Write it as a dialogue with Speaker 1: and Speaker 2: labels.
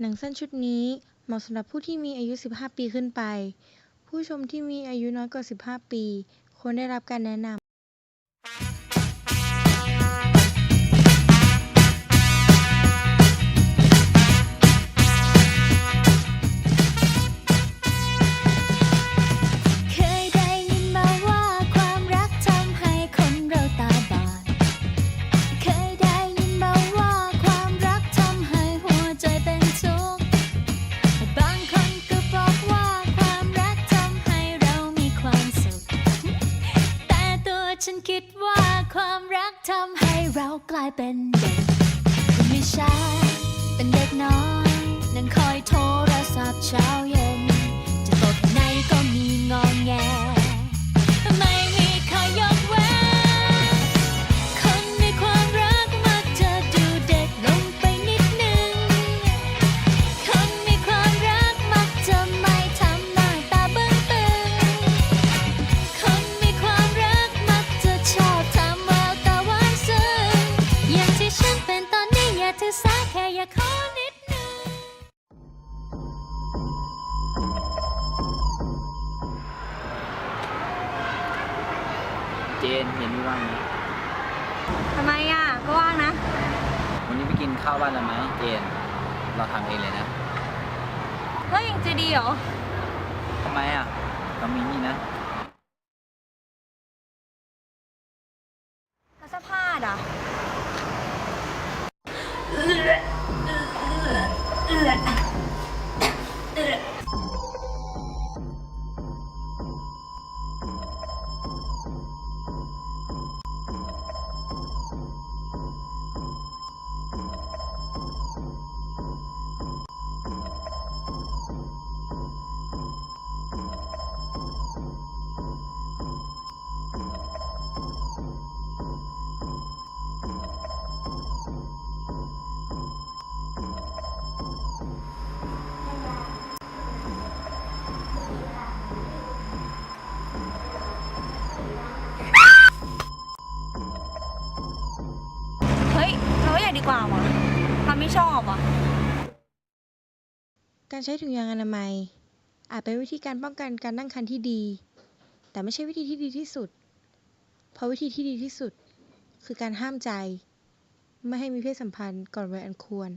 Speaker 1: หนังสั้นชุดนี้เหมาะสำหรับผู้ที่มีอายุ 15 ปีขึ้นไป ผู้ชมที่มีอายุน้อยกว่า 15 ปีควรได้รับการแนะนำ
Speaker 2: ฉันคิดว่าความรักทำให้เรากลายเป็นเด็กไม่ใช่เป็นเด็กน้อย นั่งคอยโทรศัพท์เช้า เจนเย็นนี้
Speaker 3: ว่างไหม
Speaker 4: ทำไมอะ ก็ว่างนะ
Speaker 3: วันนี้ไปกินข้าวบ้านเราไหมเจน เราทำเองเลยนะ
Speaker 4: เฮ้ยจะดีเหรอ
Speaker 3: ทำไมอะเรามีนี่นะ
Speaker 4: แล้วเสภาพอะ ดีกว่าว่ะเราไม่ชอบอะ
Speaker 1: การใช้ถุงยางอนามัย อาจเป็นวิธีการป้องกันการตั้งครรภ์ที่ดี แต่ไม่ใช่วิธีที่ดีที่สุด เพราะวิธีที่ดีที่สุด คือการห้ามใจ ไม่ให้มีเพศสัมพันธ์ก่อนวัยอันควร